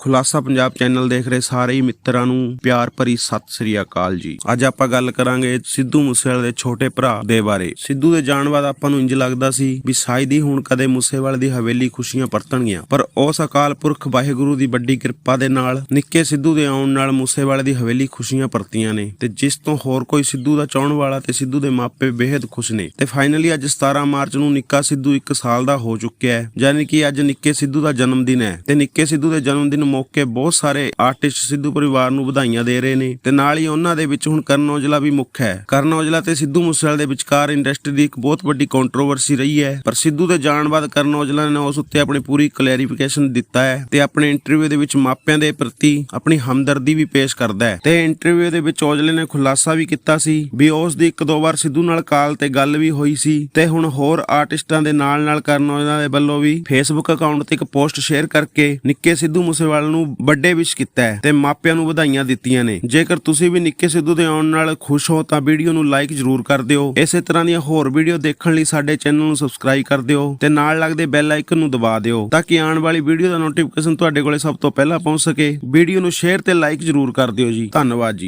ਖੁਲਾਸਾ ਪੰਜਾਬ ਚੈਨਲ ਦੇਖ ਰਹੇ ਸਾਰੇ ਹੀ ਮਿੱਤਰਾਂ ਨੂੰ ਪਿਆਰ ਭਰੀ ਸਤਿ ਸ੍ਰੀ ਅਕਾਲ ਜੀ। ਅੱਜ ਆਪਾਂ ਗੱਲ ਕਰਾਂਗੇ ਸਿੱਧੂ ਮੂਸੇਵਾਲੇ ਦੇ ਛੋਟੇ ਭਰਾ ਦੇ ਬਾਰੇ। ਸਿੱਧੂ ਦੇ ਜਾਣ ਬਾਅਦ ਆਪਾਂ ਨੂੰ ਇੰਜ ਲੱਗਦਾ ਸੀ ਵੀ ਸ਼ਾਇਦ ਹੀ ਹੁਣ ਕਦੇ ਮੂਸੇਵਾਲੇ ਦੀ ਹਵੇਲੀ ਖੁਸ਼ੀਆਂ ਪਰਤਣਗੀਆਂ। ਪਰ ਉਸ ਅਕਾਲ ਪੁਰਖ ਵਾਹਿਗੁਰੂ ਦੀ ਵੱਡੀ ਕਿਰਪਾ ਦੇ ਨਾਲ ਨਿੱਕੇ ਸਿੱਧੂ ਦੇ ਆਉਣ ਨਾਲ ਮੂਸੇਵਾਲੇ ਦੀ ਹਵੇਲੀ ਖੁਸ਼ੀਆਂ ਪਰਤੀਆਂ ਨੇ ਤੇ ਜਿਸ ਤੋਂ ਹੋਰ ਕੋਈ ਸਿੱਧੂ ਦਾ ਚਾਹਣ ਵਾਲਾ ਤੇ ਸਿੱਧੂ ਦੇ ਮਾਪੇ ਬੇहद ਖੁਸ਼ ਨੇ। ਤੇ ਫਾਈਨਲੀ ਅੱਜ 17 ਮਾਰਚ ਨੂੰ ਨਿੱਕਾ ਸਿੱਧੂ 1 ਸਾਲ ਦਾ ਹੋ ਚੁੱਕਿਆ ਹੈ, ਯਾਨੀ ਕਿ ਅੱਜ ਨਿੱਕੇ ਸਿੱਧੂ ਦਾ ਜਨਮ ਦਿਨ ਹੈ। ਤੇ ਨਿੱਕੇ ਸਿੱਧੂ ਦੇ ਜਨਮ ਦਿਨ ਮੌਕੇ ਬਹੁਤ ਸਾਰੇ ਆਰਟਿਸਟ ਸਿੱਧੂ ਪਰਿਵਾਰ ਨੂੰ ਵਧਾਈਆਂ ਦੇ ਰਹੇ ਨੇ ਤੇ ਨਾਲ ਹੀ ਉਹਨਾਂ ਦੇ ਵਿੱਚ ਹੁਣ ਕਰਨ ਔਜਲਾ ਵੀ ਮੁੱਖ ਹੈ। ਕਰਨ ਔਜਲਾ ਤੇ ਸਿੱਧੂ ਮੂਸੇਵਾਲੇ ਦੇ ਵਿਚਕਾਰ ਇੰਡਸਟਰੀ ਦੀ ਇੱਕ ਬਹੁਤ ਵੱਡੀ ਕੰਟਰੋਵਰਸੀ ਰਹੀ ਹੈ, ਪਰ ਸਿੱਧੂ ਦੇ ਜਾਣ ਬਾਅਦ ਕਰਨ ਔਜਲਾ ਨੇ ਉਸ ਉੱਤੇ ਆਪਣੀ ਪੂਰੀ ਕਲੈਰੀਫਿਕੇਸ਼ਨ ਦਿੱਤਾ ਹੈ ਤੇ ਆਪਣੇ ਇੰਟਰਵਿਊ ਦੇ ਵਿੱਚ ਮਾਪਿਆਂ ਦੇ ਪ੍ਰਤੀ ਆਪਣੀ ਹਮਦਰਦੀ ਵੀ ਪੇਸ਼ ਕਰਦਾ ਹੈ। ਤੇ ਇੰਟਰਵਿਊ ਦੇ ਵਿੱਚ ਔਜਲੇ ਨੇ ਖੁਲਾਸਾ ਵੀ ਕੀਤਾ ਸੀ ਵੀ ਉਸ ਦੀ ਇੱਕ ਦੋ ਵਾਰ ਸਿੱਧੂ ਨਾਲ ਕਾਲ ਤੇ ਗੱਲ ਵੀ ਹੋਈ ਸੀ ਤੇ ਹੁਣ ਹੋਰ ਆਰਟਿਸਟਾਂ ਦੇ ਨਾਲ ਨਾਲ ਕਰਨ ਔਜਲਾ ਦੇ ਵੱਲੋਂ ਵੀ ਫੇਸਬੁੱਕ ਅਕਾਊਂਟ ਤੇ ਇੱਕ ਪੋਸਟ ਸ਼ੇਅਰ ਕਰਕੇ ਨਿੱਕੇ ਸਿੱਧੂ ਮੂਸੇਵਾਲੇ ਨੂੰ ਵੱਡੇ ਵਿਸ਼ ਕੀਤਾ ਹੈ ਤੇ ਮਾਪਿਆਂ ਨੂੰ ਵਧਾਈਆਂ ਦਿੱਤੀਆਂ ਨੇ। ਜੇਕਰ ਤੁਸੀਂ ਵੀ ਨਿੱਕੇ ਸਿੱਧੂ ਦੇ ਆਉਣ ਨਾਲ ਖੁਸ਼ ਹੋ, ਤਾਂ ਵੀਡੀਓ ਨੂੰ ਲਾਈਕ ਜ਼ਰੂਰ ਕਰ ਦਿਓ। ਇਸੇ ਤਰ੍ਹਾਂ ਦੀਆਂ ਹੋਰ ਵੀਡੀਓ ਦੇਖਣ ਲਈ ਸਾਡੇ ਚੈਨਲ ਨੂੰ ਸਬਸਕ੍ਰਾਈਬ ਕਰ ਦਿਓ ਤੇ ਨਾਲ ਲੱਗਦੇ ਬੈਲ ਆਈਕਨ ਨੂੰ ਦਬਾ ਦਿਓ, ਤਾਂ ਕਿ ਆਉਣ ਵਾਲੀ ਵੀਡੀਓ ਦਾ ਨੋਟੀਫਿਕੇਸ਼ਨ ਤੁਹਾਡੇ ਕੋਲੇ ਸਭ ਤੋਂ ਪਹਿਲਾਂ ਪਹੁੰਚ ਸਕੇ। ਵੀਡੀਓ ਨੂੰ ਸ਼ੇਅਰ ਤੇ ਲਾਈਕ ਜ਼ਰੂਰ ਕਰ ਦਿਓ ਜੀ। ਧੰਨਵਾਦ ਜੀ।